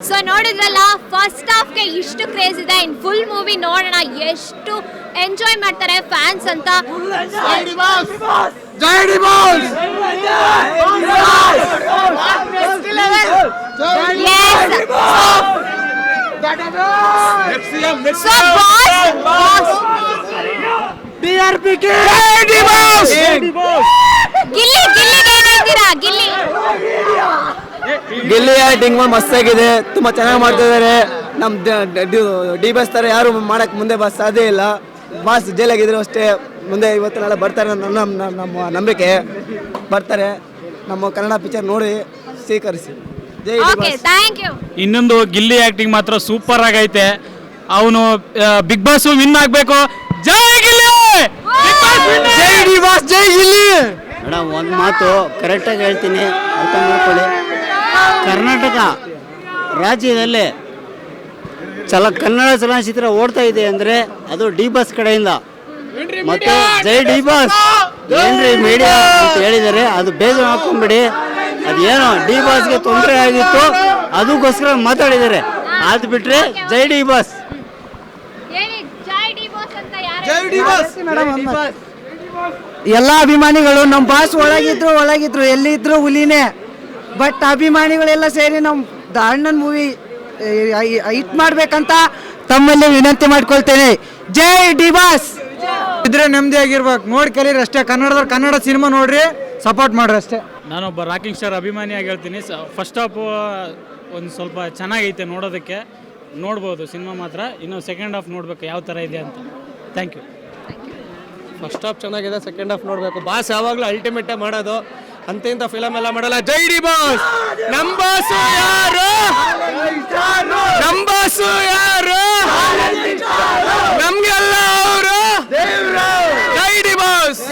So ನೋಡಿದ್ರಲ್ಲ first ಹಾಫ್ಗೆ ಇಷ್ಟು craze ಇದೆ. ಇನ್ ಫುಲ್ ಮೂವಿ ನೋಡೋಣ ಎಷ್ಟು ಎಂಜಾಯ್ ಮಾಡ್ತಾರೆ ಫ್ಯಾನ್ಸ್ ಅಂತ. ಜೈ D Boss so boss D R P K ಜೈ ಡಿ ಬಾಸ್ ಗಿಲ್ಲಿ ಗಿಲ್ಲಿಗೆ ಏನ್ ಹೇಳ್ತೀರಾ ಗಿಲ್ಲಿ ಗಿಲ್ಲಿ ಆಕ್ಟಿಂಗ್ ಮಸ್ತಾಗಿದೆ ತುಂಬಾ ಚೆನ್ನಾಗಿ ಮಾಡ್ತಾ ಇದಾರೆ. ನಮ್ ಡಿ ಬಸ್ ತರ ಯಾರು ಮಾಡಕ್ ಮುಂದೆ ಬಸ್ ಸಾಧ್ಯ ಇಲ್ಲ. ಬಾಸ್ ಜೈಲಾಗಿದ್ರು ಅಷ್ಟೇ. ಮುಂದೆ ಇವತ್ತು ನಾಳೆ ಬರ್ತಾರೆ ಅನ್ನೋ ನಮ್ಮ ನಮ್ಮ- ನಮ್ಮ ನಂಬಿಕೆ. ಬರ್ತಾರೆ. ನಮ್ಮ ಕನ್ನಡ ಪಿಕ್ಚರ್ ನೋಡಿ ಸ್ವೀಕರಿಸಿ. ಜೈ ಡಿ ಓಕೆ ಥ್ಯಾಂಕ್ ಯು ಇನ್ನೊಂದು ಗಿಲ್ಲಿ ಆಕ್ಟಿಂಗ್ ಮಾತ್ರ ಸೂಪರ್ ಆಗೈತೆ. ಅವನು ಬಿಗ್ ಬಾಸ್ ವಿನ್ ಆಗ್ಬೇಕು. ಜೈ ಗಿಲ್ಲಿ! Big Boss win! ಜೈ ಡಿ ಬಾಸ್ ಜೈ ಗಿಲ್ಲಿ. ಮೇಡಮ್ ಒಂದು ಮಾತು ಕರೆಕ್ಟಾಗಿ ಹೇಳ್ತೀನಿ. ಅಂತ ಮಾಡ್ಕೊಳ್ಳಿ. ಕರ್ನಾಟಕ ರಾಜ್ಯದಲ್ಲಿ ಚಲ ಕನ್ನಡ ಚಲನಚಿತ್ರ ಓಡ್ತಾ ಇದೆ ಅಂದರೆ ಅದು ಡಿ ಬಸ್ ಕಡೆಯಿಂದ. ಮತ್ತು ಜೈ ಡಿ ಬಸ್. ಏನ್ರಿ ಮೀಡಿಯಾ ಅಂತ ಹೇಳಿದ್ದಾರೆ. ಅದು ಬೇಗ ಹಾಕೊಂಡ್ಬಿಡಿ ಅದೇನೋ ಡಿ ಬಸ್ಗೆ ತೊಂದರೆ ಆಗಿತ್ತು. ಅದಕ್ಕೋಸ್ಕರ ಮಾತಾಡಿದ್ದಾರೆ. ಅದು ಬಿಟ್ರೆ ಜೈ ಡಿ ಬಸ್. ಎಲ್ಲಾ ಜೈ ಡಿ ಬಾಸ್ ಅಂತ ಯಾರು ಜೈ ಡಿ ಬಾಸ್. ಎಲ್ಲ ಅಭಿಮಾನಿಗಳು ನಮ್ಮ ಬಾಸ್ ಒಳಗಿದ್ರು ಒಳಗಿದ್ರು ಎಲ್ಲಿದ್ರು ಹುಲಿನೇ. ಬಟ್ ಅಭಿಮಾನಿಗಳೆಲ್ಲ ಸೇರಿ ನಮ್ಮ ಅಣ್ಣನ ಮೂವಿ ಹಿಟ್ ಮಾಡ್ಬೇಕಂತ ತಮ್ಮಲ್ಲಿ ವಿನಂತಿ ಮಾಡ್ಕೊಳ್ತೇನೆ. ಜೈ ಡಿ ಬಾಸ್ ಇದ್ರೆ ನೆಮ್ಮದಿ ಆಗಿರ್ಬೇಕು. ನೋಡಿ ಕಲೀರಿ ಅಷ್ಟೇ. ಕನ್ನಡದವ್ರು ಕನ್ನಡ ಸಿನಿಮಾ ನೋಡ್ರಿ ಸಪೋರ್ಟ್ ಮಾಡ್ರಿ ಅಷ್ಟೇ. ನಾನೊಬ್ಬ ರಾಕಿಂಗ್ ಸ್ಟಾರ್ ಅಭಿಮಾನಿಯಾಗಿ ಹೇಳ್ತೀನಿ. ಫಸ್ಟ್ ಹಾಫ್ ಒಂದು ಸ್ವಲ್ಪ ಚೆನ್ನಾಗೈತೆ ನೋಡೋದಕ್ಕೆ. ನೋಡ್ಬೋದು ಸಿನಿಮಾ ಮಾತ್ರ. ಇನ್ನು ಸೆಕೆಂಡ್ ಹಾಫ್ ನೋಡ್ಬೇಕು ಯಾವ ಥರ ಇದೆ ಅಂತ. ಥ್ಯಾಂಕ್ ಯು ಫಸ್ಟ್ ಹಾಫ್ ಚೆನ್ನಾಗಿದೆ ಸೆಕೆಂಡ್ ಹಾಫ್ ನೋಡಬೇಕು. ಬಾಸ್ ಯಾವಾಗಲೂ ಅಲ್ಟಿಮೇಟೇ ಮಾಡೋದು. ಅಂತ ಫಿಲಂ ಫಿಲಮ್ ಎಲ್ಲ ಮಾಡಲ್ಲ. ಜೈ ಡಿ ಬಾಸ್. ನಮ್ ಬಾಸು ಯಾರು? ನಮ್ ಬಾಸು ಯಾರು ನಮ್ಗೆಲ್ಲ ಅವರು. ಜೈ ಡಿ ಬಾಸ್.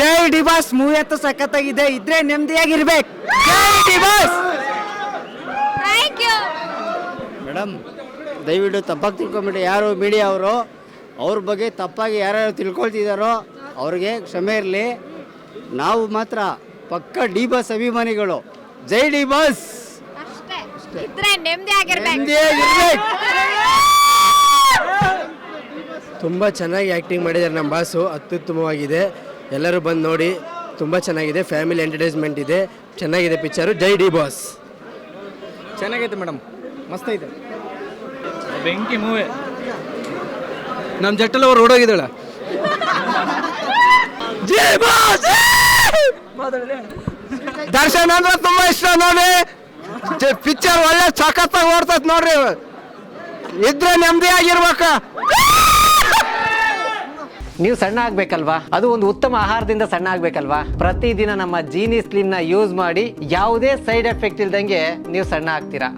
ಜೈ ಡಿ ಬಾಸ್ ಮೂವಿ ಹತ್ತು ಸಖತ್ತಾಗಿದೆ. ಇದ್ರೆ ನೆಮ್ಮದಿಯಾಗಿರ್ಬೇಕು. ಜೈ D Boss. Thank you. Madam ದಯವಿಟ್ಟು ತಪ್ಪಾಗಿ ತಿಳ್ಕೊಂಬಿಟ್ಟು ಯಾರು ಮೀಡಿಯಾ ಅವರು ಅವ್ರ ಬಗ್ಗೆ ತಪ್ಪಾಗಿ ಯಾರ್ಯಾರು ತಿಳ್ಕೊಳ್ತಿದ್ದಾರೋ ಅವ್ರಿಗೆ ಕ್ಷಮೆ ಇರಲಿ. ನಾವು ಮಾತ್ರ ಪಕ್ಕ ಡಿ ಬಸ್ ಅಭಿಮಾನಿಗಳು. ಜೈ ಡಿ ಬಸ್! ಅಷ್ಟೇ. ಇದ್ರೆ ನೆಮ್ಮದಿ ಆಗಿರ್ಬೇಕು. ನೆಮ್ಮದಿಯಾಗಿರ್ಬೇಕು. ತುಂಬ ಚೆನ್ನಾಗಿ ಆ್ಯಕ್ಟಿಂಗ್ ಮಾಡಿದ್ದಾರೆ ನಮ್ಮ ಬಾಸು ಅತ್ಯುತ್ತಮವಾಗಿದೆ. ಎಲ್ಲರೂ ಬಂದು ನೋಡಿ ತುಂಬ ಚೆನ್ನಾಗಿದೆ. ಫ್ಯಾಮಿಲಿ ಎಂಟರ್ಟೈನ್ಮೆಂಟ್ ಇದೆ. ಚೆನ್ನಾಗಿದೆ ಪಿಕ್ಚರು ಜೈ ಡಿ ಬಾಸ್. ಚೆನ್ನಾಗೈತೆ ಮೇಡಮ್ ಮಸ್ತ್ ಐತೆ. ಬೆಂಕಿ ಮೂವಿ. ನಮ್ಮ ಜಟ್ಟಲ್ ಅವ್ರು ಓಡೋಗಿದ್ದಾಳೆ. ದರ್ಶನ್ ಅಂದ್ರೆ ತುಂಬಾ ಇಷ್ಟ ನೋಡಿ. ಪಿಕ್ಚರ್ ಒಳ್ಳೆ ಸಖತ್ತಾಗಿ ಓಡ್ತೈತ್ ನೋಡ್ರಿ ಇದ್ರೆ ನೆಮ್ಮದಿಯಾಗಿರ್ಬೇಕು ನೀವು ಸಣ್ಣ ಆಗ್ಬೇಕಲ್ವಾ? ಅದು ಒಂದು ಉತ್ತಮ ಆಹಾರದಿಂದ ಸಣ್ಣ ಆಗ್ಬೇಕಲ್ವಾ? ಪ್ರತಿದಿನ ನಮ್ಮ ಜೀನಿ ಸ್ಲಿಮ್ನ ಯೂಸ್ ಮಾಡಿ ಯಾವುದೇ ಸೈಡ್ ಎಫೆಕ್ಟ್ ಇಲ್ದಂಗೆ ನೀವು ಸಣ್ಣ ಆಗ್ತೀರಾ?